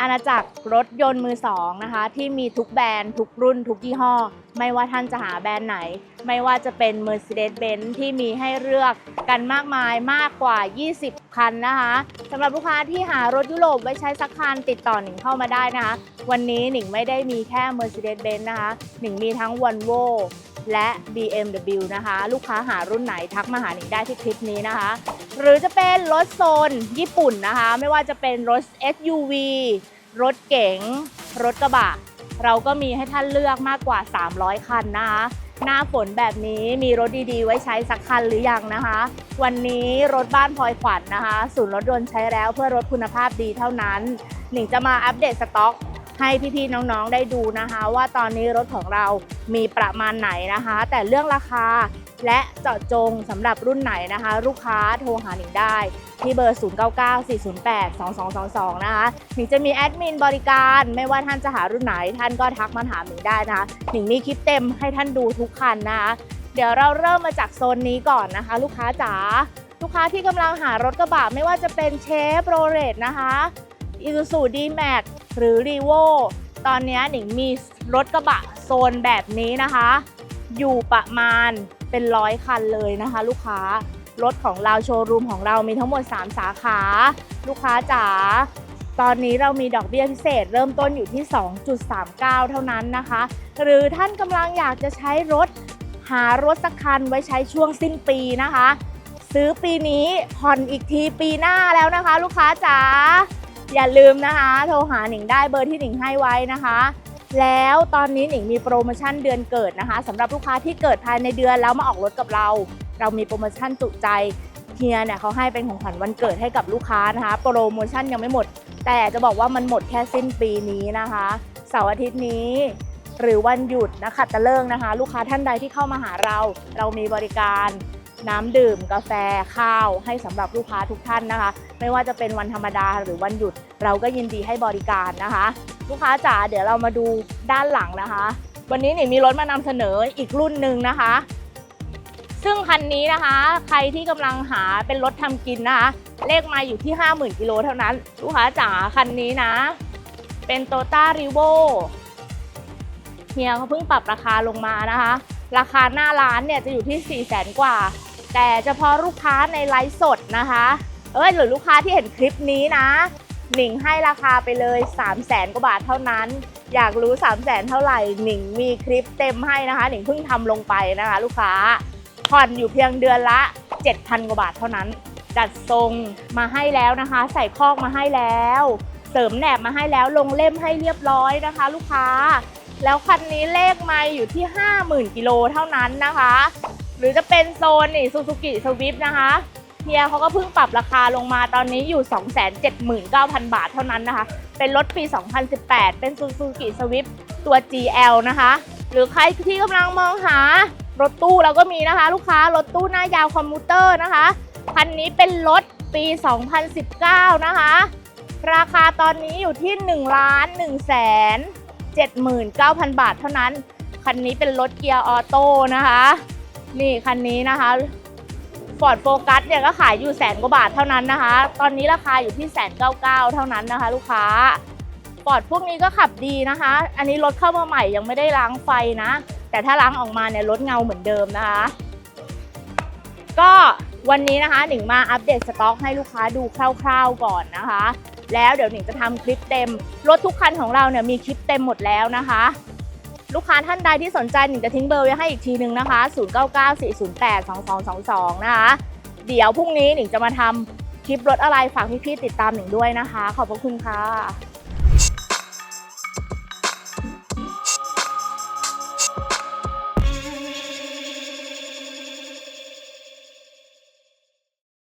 อาณาจักรรถยนต์มือสองนะคะที่มีทุกแบรนด์ทุกรุ่นทุกยี่ห้อ ไม่ว่าท่านจะหาแบรนด์ไหน ไม่ว่าจะเป็น Mercedes-Benz ที่มีให้เลือกกันมากมายมากกว่า 20 คันนะคะสำหรับลูกค้าที่หารถยุโรปไว้ใช้สักคันติดต่อหนิงเข้ามาได้นะคะ วันนี้หนิงไม่ได้มีแค่ Mercedes-Benz นะคะหนิงมีทั้ง Volvo และ BMW นะคะ ลูกค้าหารุ่นไหนทักมาหาหนิงได้ที่คลิปนี้นะคะ หรือจะเป็นรถโซนญี่ปุ่นนะคะ ไม่ว่าจะเป็นรถ SUV รถเก๋ง รถกระบะ เราก็มีให้ท่านเลือกมากกว่า 300 คันนะคะ หน้าฝนแบบนี้มีรถดีๆ ไว้ใช้สักคันหรือยังนะคะ วันนี้รถบ้านพลอยขวัญนนะคะ ศูนย์รถยนต์ใช้แล้วเพื่อรถคุณภาพดีเท่านั้น หนิงจะมาอัปเดตสต็อก ให้พี่ๆน้องๆได้ดูนะคะ ว่าตอนนี้รถของเรามีประมาณไหนนะคะ แต่เรื่องราคาและเจาะจงสำหรับรุ่นไหนนะคะ ลูกค้าโทรหาหนิงได้ ที่เบอร์ 0994082222 นะคะหนิงจะมีแอดมินบริการไม่ว่าท่านจะหารุ่นไหน ท่านก็ทักมาถามหนิงได้นะคะหนิงมีคลิปเต็มให้ท่านดูทุกคันนะคะเดี๋ยวเราเริ่มมาจากโซนนี้ก่อนนะคะ ลูกค้าจ๋าลูกค้าที่กำลังหารถกระบะไม่ว่าจะเป็นเชฟโรเลตนะคะ อีซูซูดีแม็หรือรีโวตอนนี้หนิงมีรถกระบะโซนแบบนี้นะคะ อยู่ประมาณเป็นร้อยคันเลยนะคะ ลูกค้ารถของเราโชว์รูมของเรามีทั้งหมด 3 สาขา ลูกค้าจ๋าตอนนี้เรามีดอกเบี้ยพิเศษ เริ่มต้นอยู่ที่ 2.39 เท่านั้นนะคะ หรือท่านกำลังอยากจะใช้รถหารถสักคันไว้ใช้ช่วงสิ้นปีนะคะ ซื้อปีนี้ผ่อนอีกทีปีหน้าแล้วนะคะ ลูกค้าจ๋า อย่าลืมนะคะ โทรหาหนิงได้เบอร์ที่หนิงให้ไว้นะคะ แล้วตอนนี้หนิงมีโปรโมชั่นเดือนเกิดนะคะสำหรับลูกค้าที่เกิดภายในเดือนแล้วมาออกรถกับเรา เรามีโปรโมชั่นจุใจเฮียเนี่ยเขาให้เป็นของขวัญวันเกิดให้กับลูกค้านะคะ โปรโมชั่นยังไม่หมด แต่จะบอกว่ามันหมดแค่สิ้นปีนี้นะคะเสาร์อาทิตย์นี้ หรือวันหยุดนะคะตะเลิกนะคะ ลูกค้าท่านใดที่เข้ามาหาเรา เรามีบริการน้ำดื่มกาแฟข้าวให้สำหรับลูกค้าทุกท่านนะคะ ไม่ว่าจะเป็นวันธรรมดาหรือวันหยุด เราก็ยินดีให้บริการนะคะ ลูกค้าจ๋าเดี๋ยวเรามาดูด้านหลังนะคะ วันนี้หนิงมีรถมานำเสนออีกรุ่นหนึ่งนะคะ ซึ่งคันนี้นะคะ ใครที่กำลังหาเป็นรถทำกินนะคะ เลขมาอยู่ที่ 50,000กิโลเท่านั้น ลูกค้าจ๋าคันนี้นะ เป็นโตต้าริโวเฮียเขาเพิ่งปรับราคาลงมานะคะ ราคาหน้าร้านเนี่ยจะอยู่ที่ 4 0 0แสนกว่า แต่เฉพาะลูกค้าในไลฟ์สดนะคะ เอ้ยหรือลูกค้าที่เห็นคลิปนี้นะ หนิงให้ราคาไปเลย 3 0 0แสนกว่าบาทเท่านั้น อยากรู้ 3 0 0แสนเท่าไหร่ หนิงมีคลิปเต็มให้นะคะ หนิงเพิ่งทำลงไปนะคะ ลูกค้าผ่อนอยู่เพียงเดือนละ 7,000 กว่าบาทเท่านั้น จัดทรงมาให้แล้วนะคะ ใส่คอกมาให้แล้ว เสริมแหนบมาให้แล้วลงเล่มให้เรียบร้อยนะคะ ลูกค้า แล้วคันนี้เลขไม่อยู่ที่ 50,000กิโลเท่านั้นนะคะ หรือจะเป็นโซนนี่ซูซูกิสวิฟนะคะ เฮียเขาก็เพิ่งปรับราคาลงมาตอนนี้อยู่ 279,000 บาทเท่านั้นนะคะ เป็นรถปี 2018 เป็นซูซูกิสวิฟตัว GL นะคะ หรือใครที่กำลังมองหารถตู้เราก็มีนะคะ ลูกค้ารถตู้หน้ายาวคอมมูเตอร์นะคะ คันนี้เป็นรถปี 2019 นะคะ ราคาตอนนี้อยู่ที่ 1 ล้าน 1 7 9 0 0 0 บาทเท่านั้น คันนี้เป็นรถเกียร์ออโต้นะคะ นี่คันนี้นะคะ Ford Focus เนี่ยก็ขายอยู่แสนกว่าบาทเท่านั้นนะคะ ตอนนี้ราคาอยู่ที่แสนเก้าเก้าเท่านั้นนะคะ ลูกค้า Ford พวกนี้ก็ขับดีนะคะ อันนี้รถเข้ามาใหม่ยังไม่ได้ล้างไฟนะ แต่ถ้าล้างออกมาเนี่ยรถเงาเหมือนเดิมนะคะ ก็วันนี้นะคะหนิงมาอัปเดตสต็อกให้ลูกค้าดูคร่าวๆก่อนนะคะ แล้วเดี๋ยวหนิงจะทำคลิปเต็ม รถทุกคันของเราเนี่ยมีคลิปเต็มหมดแล้วนะคะ ลูกค้าท่านใดที่สนใจหนิงจะทิ้งเบอร์ไว้ให้อีกทีนึงนะคะ 0994082222 นะคะ เดี๋ยวพรุ่งนี้หนิงจะมาทำคลิปรถอะไรฝากพี่ๆติดตามหนิงด้วยนะคะ ขอบพระคุณค่ะ